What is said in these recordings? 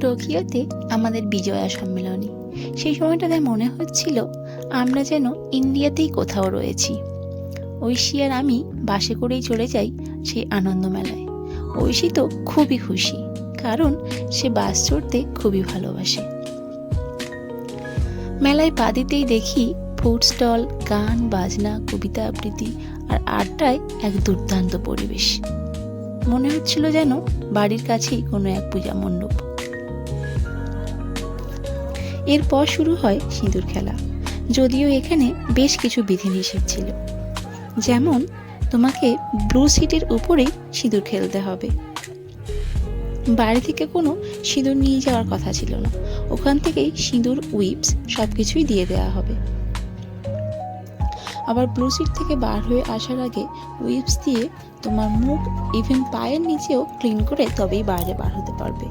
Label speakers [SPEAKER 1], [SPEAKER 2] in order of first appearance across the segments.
[SPEAKER 1] টোকিওতে আমাদের বিজয়া সম্মেলনী। সেই সময়টাতে মনে হচ্ছিল আমরা যেন ইন্ডিয়াতেই কোথাও রয়েছি। ঐশী আর আমি বাসে করেই চলে যাই সেই আনন্দ মেলায়। ঐশী তো খুবই খুশি, কারণ সে বাস চড়তে খুবই ভালোবাসে। মেলায় পা দিতেই দেখি ফুড স্টল, গান, বাজনা, কবিতা, আবৃত্তি আর আড্ডায় এক দুর্দান্ত পরিবেশ। মনে হচ্ছিল যেন বাড়ির কাছেই কোনো এক পূজা মণ্ডপ। এরপর শুরু হয় সিঁদুর খেলা। যদিও এখানে বেশ কিছু বিধিনিষেধ ছিল। যেমন, তোমাকে ব্লু সিটের উপরেই সিঁদুর খেলতে হবে। বাড়ি থেকে কোনো সিঁদুর নিয়ে যাওয়ার কথা ছিল না। ওখান থেকেই সিঁদুর, উইপস সব কিছুই দিয়ে দেওয়া হবে। আবার ব্লু সিট থেকে বার হয়ে আসার আগে উইপস দিয়ে তোমার মুখ ইভেন পায়ের নিচেও ক্লিন করে তবেই বাইরে বার হতে পারবে।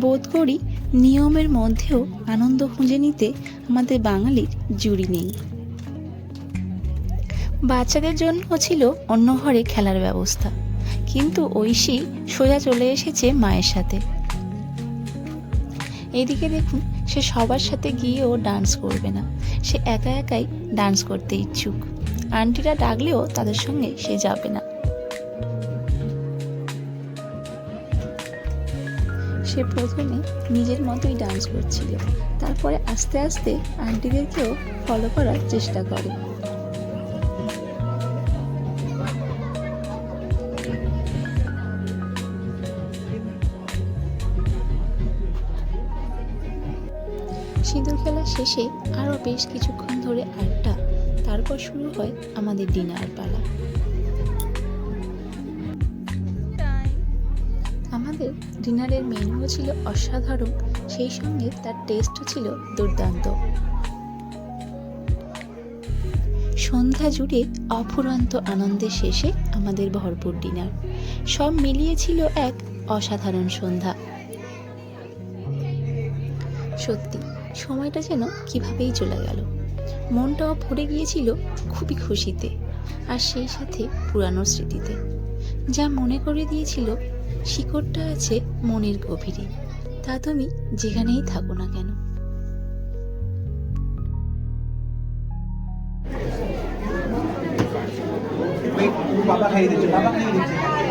[SPEAKER 1] বোধ করি নিয়মের মধ্যেও আনন্দ খুঁজে নিতে আমাদের বাঙালির জুড়ি নেই। বাচ্চাদের জন্য ছিল অন্য ঘরে খেলার ব্যবস্থা। কিন্তু ঐশী সোজা চলে এসেছে মায়ের সাথে। এদিকে দেখুন, সে সবার সাথে গিয়েও ডান্স করবে না। সে একা একাই ডান্স করতে ইচ্ছুক। আন্টিরা ডাকলেও তাদের সঙ্গে সে যাবে না। সে প্রথমে নিজের মতোই ডান্স করছিল। তারপরে আস্তে আস্তে আন্টিদেরকেও ফলো করার চেষ্টা করে। সিঁদুর খেলা শেষে আরও বেশ কিছুক্ষণ ধরে আড্ডা, তারপর শুরু হয় আমাদের ডিনার পালা। আমাদের ডিনারের মেনুও ছিল অসাধারণ, সেই সঙ্গে তার টেস্টও ছিল দুর্দান্ত। সন্ধ্যা জুড়ে অফুরন্ত আনন্দের শেষে আমাদের ভরপুর ডিনার। সব মিলিয়ে ছিল এক অসাধারণ সন্ধ্যা। সত্যি সময়টা যেন কিভাবেই চলে গেল। মনটাও ভরে গিয়েছিল খুবই খুশিতে আর সেই সাথে পুরানো স্মৃতিতে। যা মনে করে দিয়েছিল, শিকড়টা আছে মনের গভীরে, তা তুমি যেখানেই থাকো না কেন।
[SPEAKER 2] বাবা খাইয়ে দিচ্ছে, বাবা খাইয়ে দিচ্ছে।